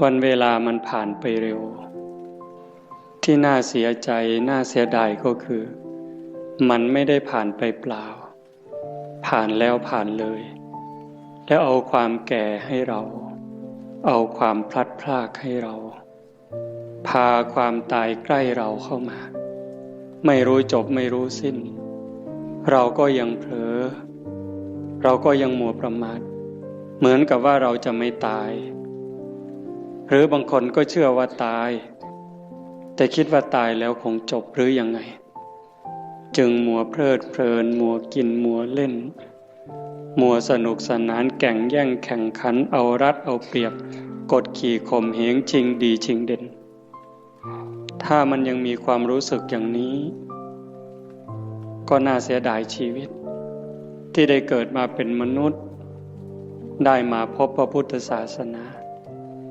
วันเวลามันผ่านไปเร็ว ที่น่าเสียใจน่าเสียดายก็คือ มันไม่ได้ผ่านไปเปล่า ผ่านแล้วผ่านเลย แล้วเอาความแก่ให้เรา เอาความพลัดพรากให้เรา พาความตายใกล้เราเข้ามา ไม่รู้จบไม่รู้สิ้น เราก็ยังเผลอ เราก็ยังมัวประมาทเหมือนกับว่าเราจะไม่ตาย หรือบางคนก็เชื่อว่าตาย แต่คิดว่าตายแล้วคงจบหรือยังไง จึงมัวเพลิดเพลิน มัวกินมัวเล่น มัวสนุกสนานแก่งแย่งแข่งขันเอารัดเอาเปรียบ กดขี่ข่มเหงชิงดีชิงเด่น ถ้ามันยังมีความรู้สึกอย่างนี้ ก็น่าเสียดายชีวิต ที่ได้เกิดมาเป็นมนุษย์ ได้มาพบพระพุทธศาสนา